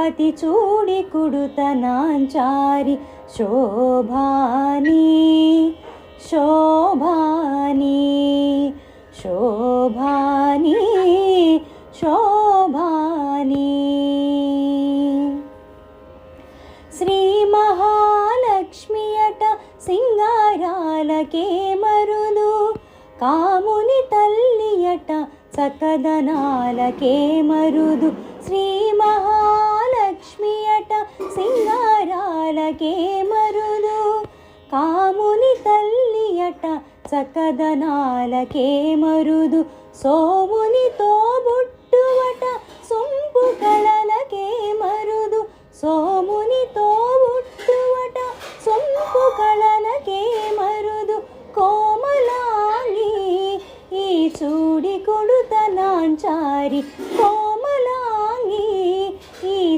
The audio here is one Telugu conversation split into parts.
పతి చూడి కుడుతనాంచారి శోభాని శోభాని శోభాని శోభాని. శ్రీ మహాలక్ష్మి అట సింగారాలకే మరుదు కాముని తల్లి అట చక్కదనాలకే మరుదు. శ్రీ మహా లక్ష్మి అట సింగారాలకే మరుదు కాముని తల్లి అట చక్కదనాలకే మరుదు. సోమునితో బుట్టువట సొంపు కళలకే మరుదు. సోమునితో బుట్టువట సొంపు కళలకే మరుదు. కోమలాంగి ఈ చూడి కొడుతనాంచారి కో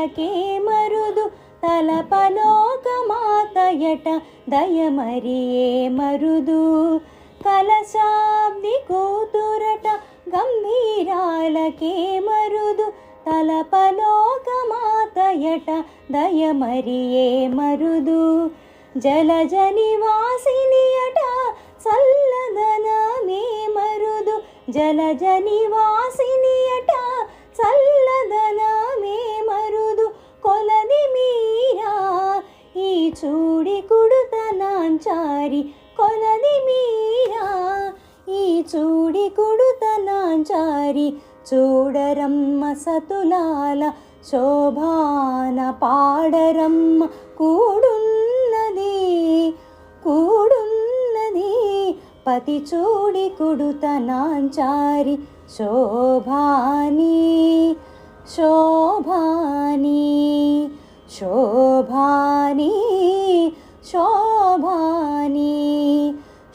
గంభీరాలకే మరుదు తలపలోక మాతయట దయమరియే మరుదు. కలశాబ్ది కూతురట గంభీరాలకే మరుదు తలపలోక మాతయట దయమరియే మరుదు. జలజ నివాసినియట చల్లదనమే మరుదు జలజ నివాసినియట చల్లదనమే చూడి కుడుతనాంచారి కొలది మీరా. ఈ చూడి కుడుతనాంచారి చూడరమ్మ సతులాల శోభాన పాడరమ్మ కూడున్నది కూడున్నది. పతి చూడి కుడుతనాంచారి శోభాని శోభాని శోభాని శోభాని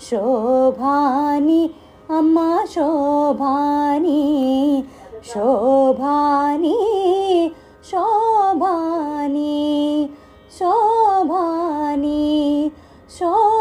శోభాని అమ్మ శోభాని శోభాని శోభాని శోభాని శోభాని